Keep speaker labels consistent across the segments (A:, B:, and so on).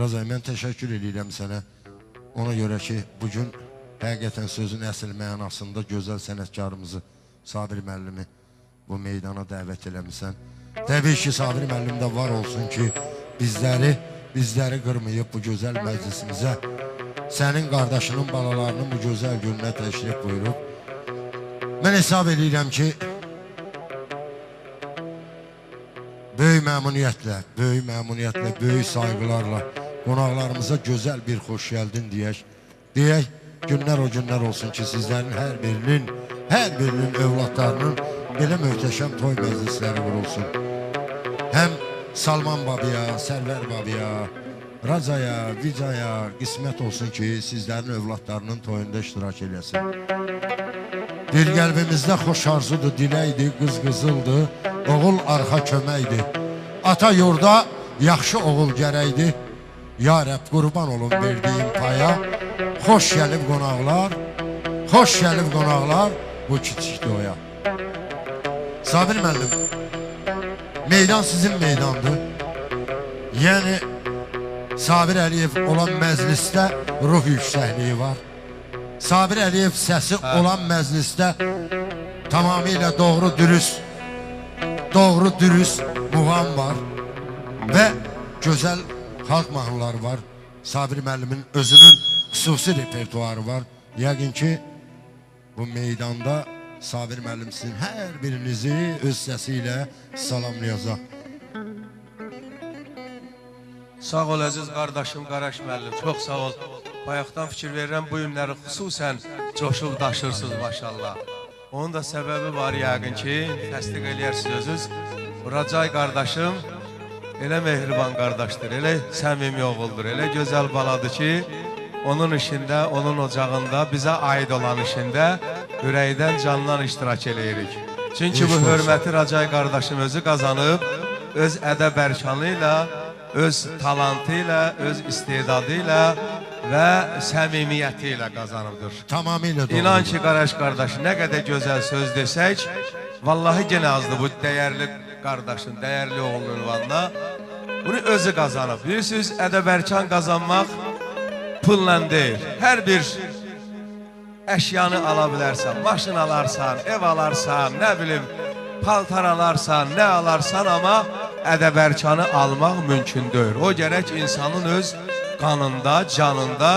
A: Razay, mən təşəkkür edirəm sənə. Ona görə ki, bugün həqiqətən sözün əsl mənasında gözəl sənətkarımızı Sabir müəllimi bu meydana dəvət eləmisən. Təbii ki, Sabir müəllim də var olsun ki, bizləri bizləri qırmayıb bu gözəl məclisimizə sənin qardaşının balalarının bu gözəl gününə təşrif buyurub. Mən hesab edirəm ki, böyük məmnuniyyətlə, böyük məmnuniyyətlə, böyük sayğılarla qonaqlarımıza gözəl bir xoş gəldin deyək. Deyək, günlər o günlər olsun ki, sizlərin hər birinin, hər birinin övladlarının belə möhtəşəm toy məclisləri qurulsun. Həm Salman babaya, Sərvər babaya, Racaya, Vicaya qismət olsun ki, sizlərin övladlarının toyunda iştirak eləsin. Bir qəlbimizdə xoş arzudur, diləkdir, qız qızıldır, oğul arxa köməkdir. Ata yurda yaxşı oğul gərəkdir. Ya Rəbb qurban olun verdiyim paya. Xoş gəlib qonaqlar, xoş gəlib qonaqlar bu kiçik toya. Sabir müəllim, meydan sizin meydandır. Yəni Sabir Əliyev olan məclisdə ruh yüksəkliyi var. Sabir Əliyev səsi olan məclisdə tamamilə doğru dürüst doğru dürüst muğam var və gözəl xalq mahnıları var. Sabir müəllimin özünün xüsusi repertuarı var. Yəqin ki bu meydanda Sabir müəllim sizin hər birinizi öz səsi ilə salamlayacaq.
B: Sağ ol əziz qardaşım Qaraş müəllim, çox sağ ol. Bayaqdan fikir verirəm bu günləri xüsusən coşub daşırsınız maşallah. Onun da səbəbi var yəqin ki, təsdiq eləyərsiniz özünüz. Racay qardaşım elə mehriban qardaşdır, elə səmimi oğuldur, elə gözəl baladır ki, onun işində, onun ocağında, bizə aid olan işində ürəkdən candan iştirak eləyirik. Çünki bu hörməti Racay qardaşım özü qazanıb, öz ədəb ərkanı ilə, öz talantı ilə, öz istedadı ilə və səmimiyyəti ilə qazanıbdır.
A: Tamamilə doğru.
B: İnan ki, Qaraş qardaş, nə qədər gözəl söz desək, vallahi genə azdır bu dəyərli qardaşın, dəyərli oğlunun ünvanına. Bunu özü qazanıb. Bilirsiniz, ədəb-ərkan qazanmaq pulla deyil. Hər bir əşyanı ala bilərsən, maşın alarsan, ev alarsan, nə bilim, paltar alarsan, nə alarsan, amma ədəb-ərkanı almaq mümkün deyil. O gərək insanın öz qanında, canında,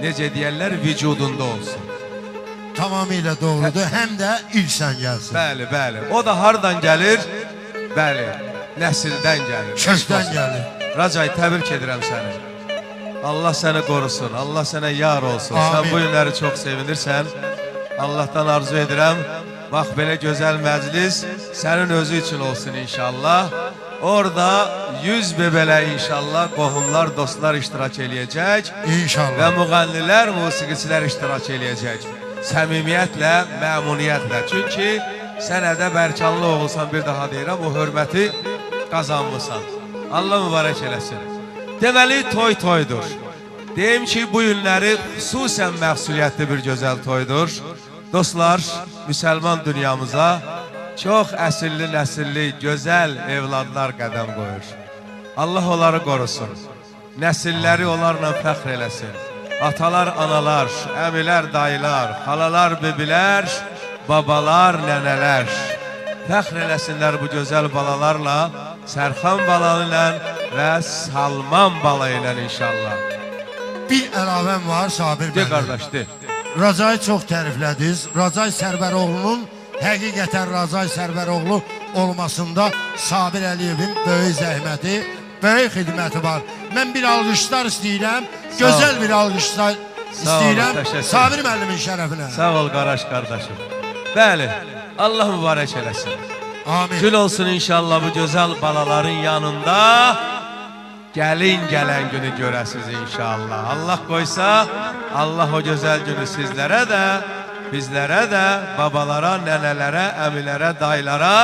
B: necə deyərlər, vücudunda olsun.
A: Tamamilə doğrudur. Həm də ilk sən gəlsin.
B: Bəli, bəli. O da hardan gəlir? Bəli, nəsildən gəlir.
A: Kökdən gəlir.
B: Racay, təbrik edirəm səni. Allah səni qorusun, Allah sənə yar olsun. Sən
A: Amin.
B: bu günləri çox sevinirsən. Allahdan arzu edirəm. Bax, belə gözəl məclis sənin özü üçün olsun inşallah. Orada yüz bebelə inşallah qohumlar, dostlar iştirak eləyəcək. Və
A: İnşallah.
B: müğənnilər, musiqiçilər iştirak eləyəcək. Səmimiyyətlə, məmuniyyətlə. Çünki sən ədəb ərkanlı oğulsan, bir daha deyirəm, o hörməti qazanmısan. Allah mübarək eləsin. Deməli, toy toydur. Deyim ki, bu günləri xüsusən məxsuliyyətli bir gözəl toydur. Dostlar, müsəlman dünyamıza çox əsilli, nəsilli, gözəl evladlar qədəm qoyur. Allah onları qorusun. Nəsilləri onlarla fəxr eləsin. Atalar, analar, əmilər, dayılar, xalalar, bibilər, babalar, nənələr. Fəxr eləsinlər bu gözəl balalarla, Sərxan balalı ilə və Salman bala ilə inşallah.
A: Bir əlavəm var Sabir
B: De
A: müəllim.
B: qardaş, de.
A: Racayı çox təriflədiniz. Racay Sərbəroğlu'nun həqiqətən Racay Sərbəroğlu olmasında Sabir Əliyevin böyük zəhməti, böyük xidməti var. Mən bir alqışlar istəyirəm, gözəl bir alqışlar istəyirəm. Sabir müəllimin şərəfinə.
B: Sağ ol Qaraş qardaşım. Bəli, Allah mübarək eləsin.
A: Amin.
B: Gül olsun inşallah bu gözəl balaların yanında. Gəlin gələn günü görəsiz inşallah. Allah qoysa, Allah o gözəl günü sizlərə də, bizlərə də, babalara, nənələrə, əmilərə, dayılara,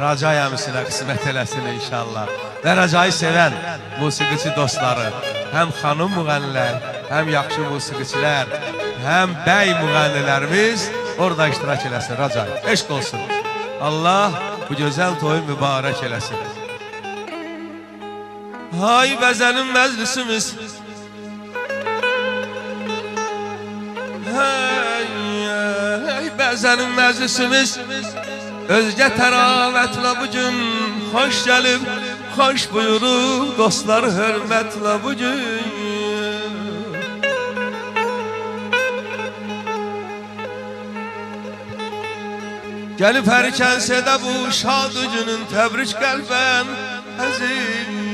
B: Racay əmisinə qismət eləsin inşallah. Və Racayı sevən musiqiçi dostları, həm xanım müğənnilər, həm yaxşı musiqiçilər, həm bəy müğənnilərimiz orada iştirak eləsin Racay. Eşq olsun. Allah bu gözəl toyu mübarək eləsin. Hay bəzənin məclisimiz Hey, hey bəzənin məclisimiz Özgə təravətlə bu gün xoş gəlib Xoş buyurub dostlar hörmətlə bu Gəlib hər kənsə də bu şad günün təbrik qəlbən əzizim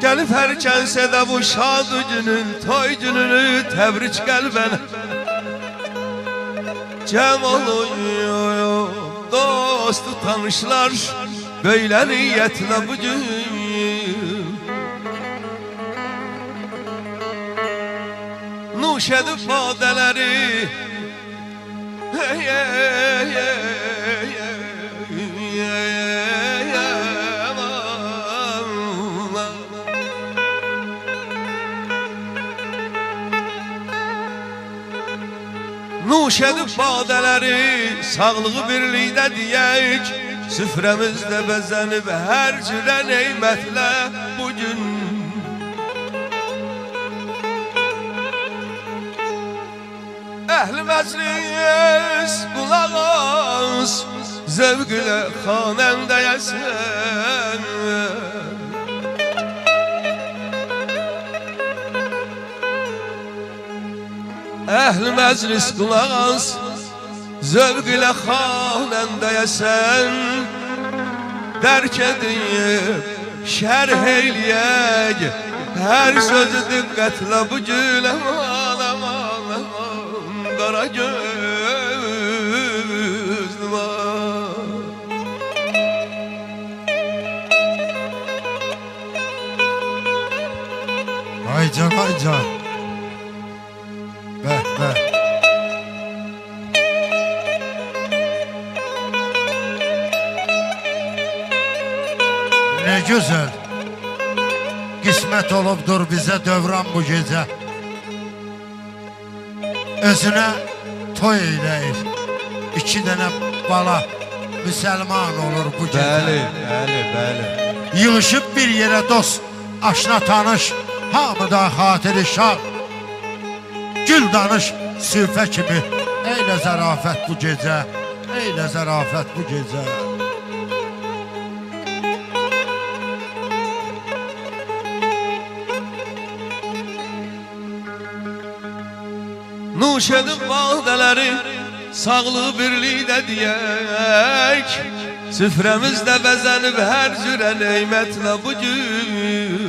B: Gəlib hər kənsə də bu şad günün toy gününü təbrik qəlbən Cəm oluyor dostu tanışlar Böyle niyetle bugün Nuş edip badeleri Hey, hey, hey, hey, hey, hey, aman, aman. Nuş edip badeleri Sağlığı birlikdə deyək Süfrəmizdə bəzənib hər cürə neymətlə Zövq ilə xanəndəyəsən Əhl məclis qulaq as Zövq ilə xanəndəyəsən Dərk edib şərh eyləyək Hər sözü diqqətlə bu gün
A: Aycan Aycan. Bəh bəh. Ne güzel. Qismət olubdur bizə dövran bu gecə. Özünə toy eyləyir. İki dənə bala müsəlman olur bu gecə.
B: Bəli, bəli, bəli
A: Yığışıb bir yerə dost, aşna tanış, hamıda xatiri şad. Gül danış sülfə kimi, eylə zərafət bu gecə, eylə zərafət bu gecə.
B: Nuş edib bağdələri Sağlığı birlikdə deyək Süfrəmizdə bəzənib hər cürə neymətlə bu gün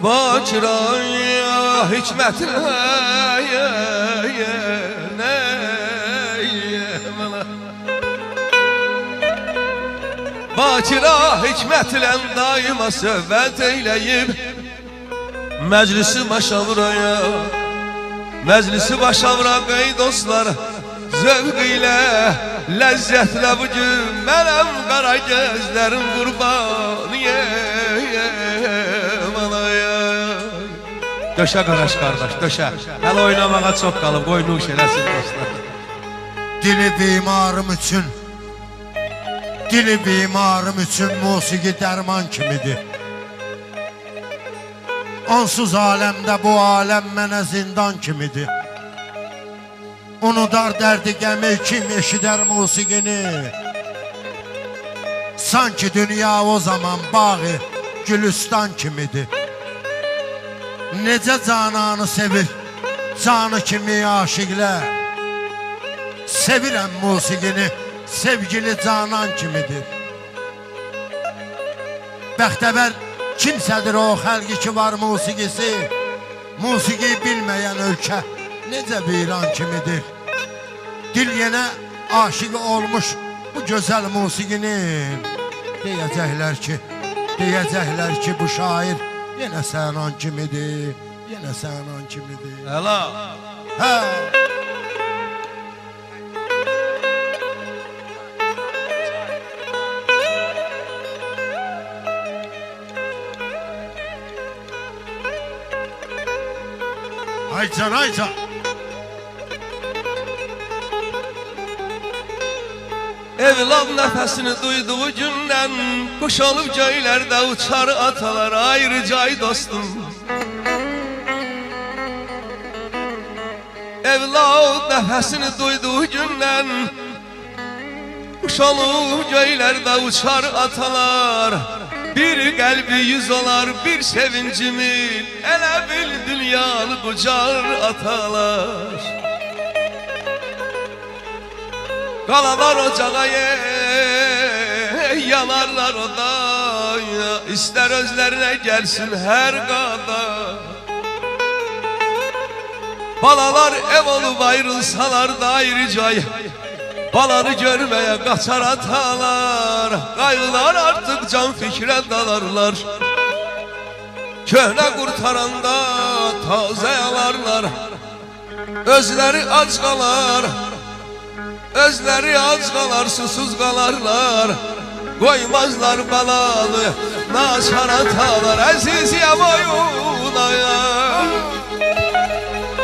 B: Bakiraya hikmətlə nə Bakira hikmətlə daima söhbət eyləyib Məclisi başa vuraya Məclisi başa vuran qey dostlar Zövq ilə ləzzətlə bu gün Mənəm qara gözlərim qurbaniyəm Döşə qaraş qardaş, döşə Hələ oynamağa çox qalıb, qoy nuş eləsin dostlar
A: Dili bimarım üçün, dili bimarım üçün musiqi dərman kimidir. Onsuz aləmdə bu aləm mənə zindan kimidir. Unudar dərdi qəmi kim eşidər musiqini. Sanki dünya o zaman bağı gülüstan kimidir. Necə cananı sevir, canı kimi aşiqlər. Sevirəm musiqini, sevgili canan kimidir. Bəxtəvər kimsədir o xəlqi ki var musiqisi. Musiqi bilməyən ölkə necə viran kimidir. Dil yenə aşiqi olmuş bu gözəl musiqinin. Deyəcəklər ki, deyəcəklər ki bu şair yenə sənan kimidir, yenə sənan kimidir.
B: Həla
A: Hə. Aycan Aycan.
B: Evlad nəfəsini duyduğu gündən Quş olub göylərdə uçar atalar ayrı cay dostum. Evlad nəfəsini duyduğu gündən Quş olub göylərdə uçar atalar. Bir qəlbi yüz olar bir sevincimin Elə bil dünyanı qucar atalar Qalalar ocağa ey, yanarlar oda İstər özlərinə gəlsin hər qada Balalar ev olub ayrılsalar da ayrıca Balanı görməyə qaçar atalar. Qayğılar artıq can fikrə dalarlar. Köhnə qurtaranda tazə yalarlar. Özləri ac qalar Özləri ac qalar, susuz qalarlar Qoymazlar balalı Naçar atalar Əziziyəm oyunaya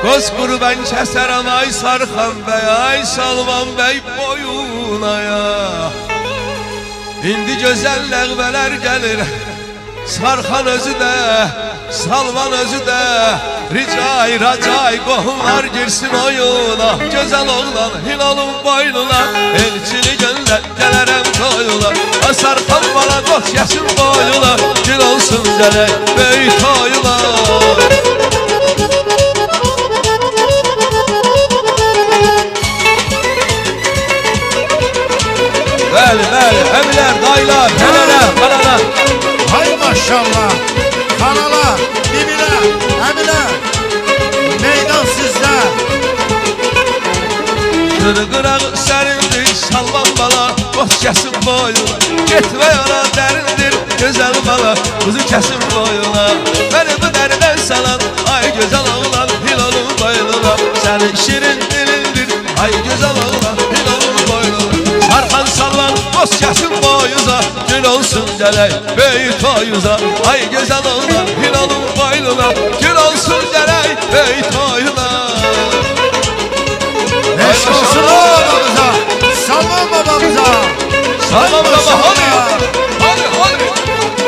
B: Qoz quru ben kəsərəm ay Sarxan bəy Ay Salman bəy boyunaya. İndi gözəl nəğmələr gəlir Sarxan özü də Salman özü də Ricay, racay qohumlar girsin oyuna Gözəl oğlan hilalın boynuna Elçini göndər gələrəm toyuna. A Sarxan bana qoç yesin boyuna Gül olsun gələk böyük toyuna. Bəli, bəli, əmilər, dayılar, nənələr, qalalar
A: Hay maşallah.
B: Qırqırağı sərindir, salman bala. Qoç kəsin boyuna Getmə yola dərindir, gözəl bala. Quzu kəsin boyuna Məni bu dəridən salan. Ay gözəl oğlan, hilolun boynuna. Sənin şirin dilindir Ay gözəl oğlan, hilolun boynuna. Sarxan sallan, qoç kəsin boyuza Gül olsun gələk, böyük toyuza Ay gözəl oğlan, hilolun boynuna. Gül olsun gələk, böyük toyuna
A: Salman
B: baba hadi. Hadi hadi.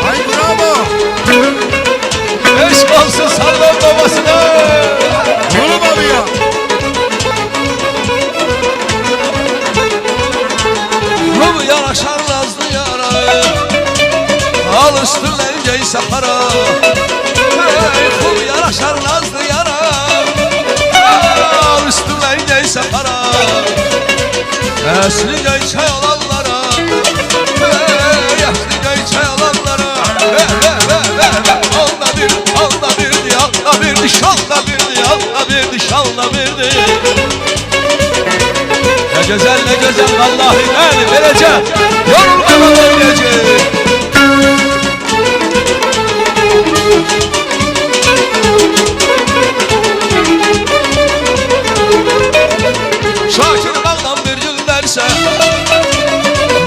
A: Ay bravo.
B: Eşk olsun Salman babasına.
A: Yürü babaya.
B: Ruh yaraşar nazlı yara. Al üstüne geyse para Hey ruh yaraşar nazlı yara. Al üstüne geyse para Esli geyçe Dişalda bir, alda bir, dişalda bir Ne güzel ne güzel vallahi ben vereceğim. Yorulmadan oynayacağım Şakir bağdan bir gül verse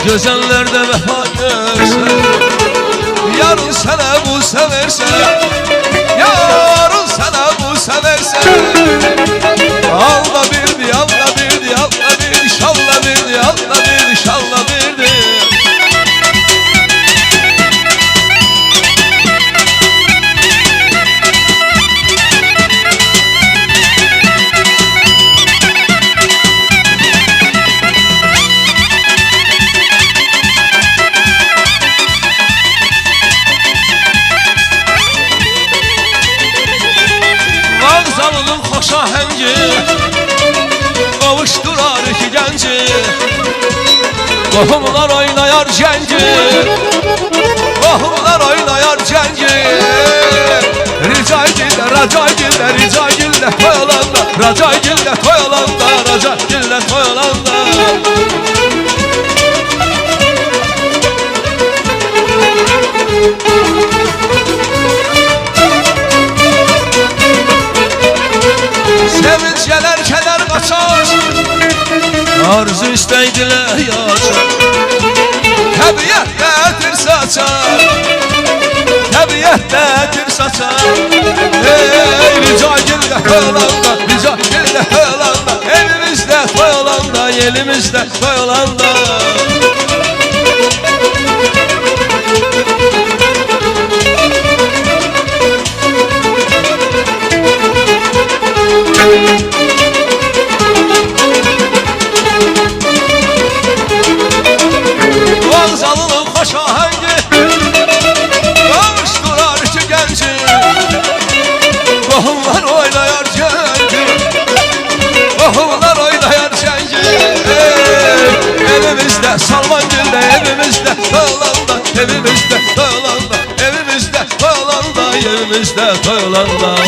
B: Gözellerde vefa görse Yarın sana bu severse Yarın sana bu severse Alda xoş ahəngi Qavuşdurar iki gənci Qohumlar oynayar cəngi Qohumlar oynayar cəngi Ricay gildə, racay gildə, ricay gildə Toy olanda, racay gildə, toy olanda Racay qaçar Arzu istəydilə yaşar Təbiət gətir saçar Təbiət gətir saçar Ey rica gildə toyolanda Rica gildə toyolanda Elimizdə toyolanda Elimizdə toyolanda